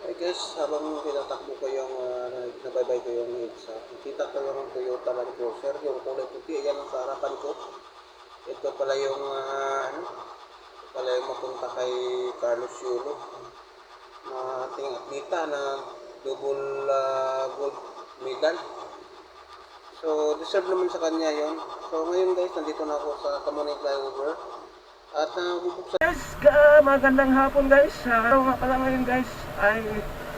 Hey guys, habang tinatakbo ko yung uh, nabaybay ko yung EDSA, nakita ko yung Toyota Land Cruiser, yung kulay puti, yan ang sa harapan ko. Ito pala yung, ah, ano, pala yung mapunta kay Carlos Yulo na ating atleta na double ah, gold medal. So, deserve naman sa kanya yon. So, ngayon guys, nandito na ako sa Kamunay Flyover. At uh, bubuksan ga, magandang hapon guys. Araw nga pala ngayon guys ay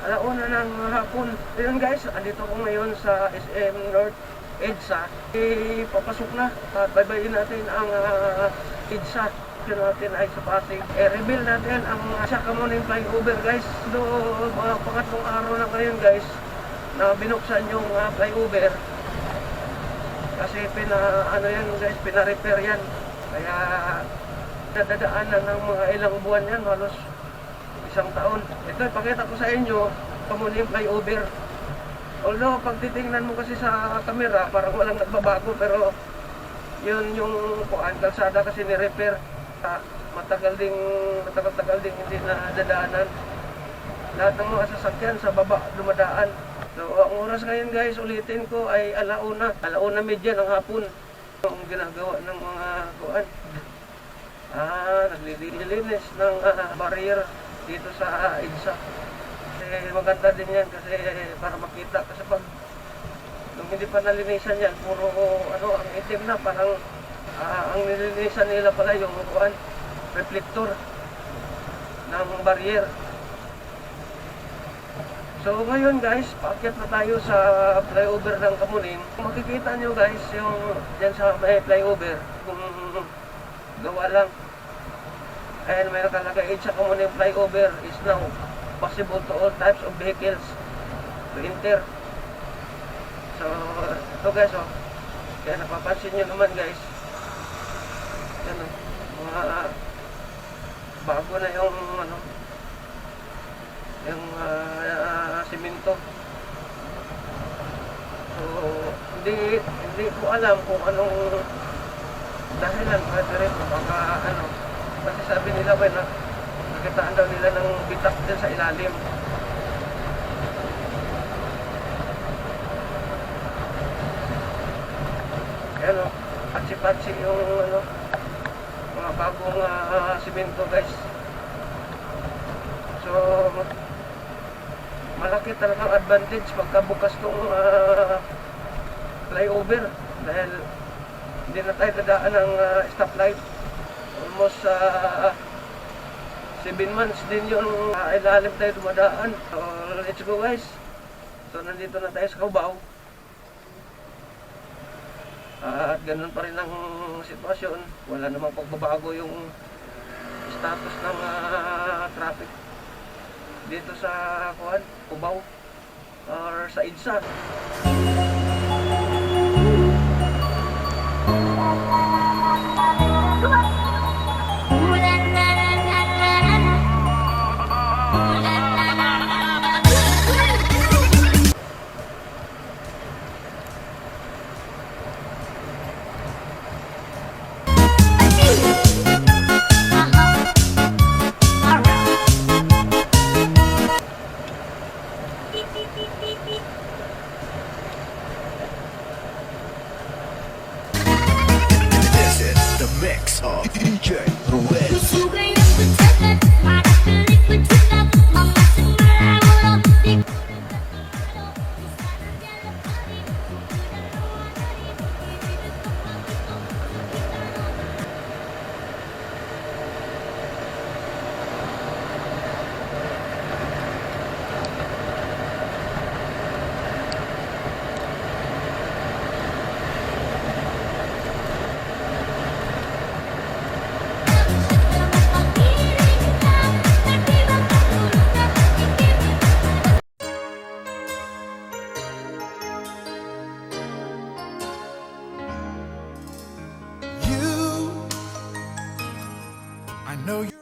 alauna ng hapon. Ayun guys, andito ko ngayon sa SM North EDSA. Eh, papasok na at baybayin natin ang uh, EDSA. Yun natin ay sa Pasig. Eh, reveal natin ang uh, sa Kamuning flyover guys. So, mga pangatlong araw na ngayon guys na binuksan yung uh, flyover. Kasi pina, ano yan guys, pina-repair yan. Kaya nadadaanan ng mga ilang buwan yan, halos isang taon. Ito, ipakita ko sa inyo, kamuning flyover. Although, pag titingnan mo kasi sa camera, parang walang nagbabago, pero yun yung kuan, kalsada kasi ni-repair. Matagal ding, matagal-tagal ding hindi na dadaanan. Lahat ng mga sasakyan sa baba dumadaan. So, ang oras ngayon guys, ulitin ko ay alauna, alauna medya ng hapon. Ang ginagawa ng mga kuan, Ah, naglilinis ng ah, barrier dito sa EDSA. Kasi maganda din yan kasi para makita. Kasi pag nung hindi pa nalinisan yan, puro ano, ang itim na, parang ah, ang nilinisan nila pala yung kuan, reflector ng barrier. So ngayon guys, paakyat na tayo sa flyover ng Kamuning. Makikita nyo guys yung dyan sa may flyover, kung gawa lang. And may nakalagay sa Kamuning flyover is now possible to all types of vehicles to enter. So, ito guys oh. Kaya napapansin nyo naman guys. Yan oh. Mga bago na yung ano yung ah, simento. So, hindi hindi ko alam kung anong dahilan pwede rin baka ano kasi sabi nila ba na nakitaan daw nila ng bitak din sa ilalim. Ayan o, patsi-patsi yung ano, mga bagong ah, simento guys. So, malaki talagang advantage pagkabukas ng flyover dahil hindi na tayo dadaan ng ah, stoplight. Almost uh, 7 months din yung uh, ilalim tayo dumadaan. So, let's go guys. So, nandito na tayo sa Cubao. at ganun pa rin ang sitwasyon. Wala namang pagbabago yung status ng ah, traffic dito sa Kuan, Cubao or sa EDSA. Ooh la This is the mix of DJ Ruel. I know you.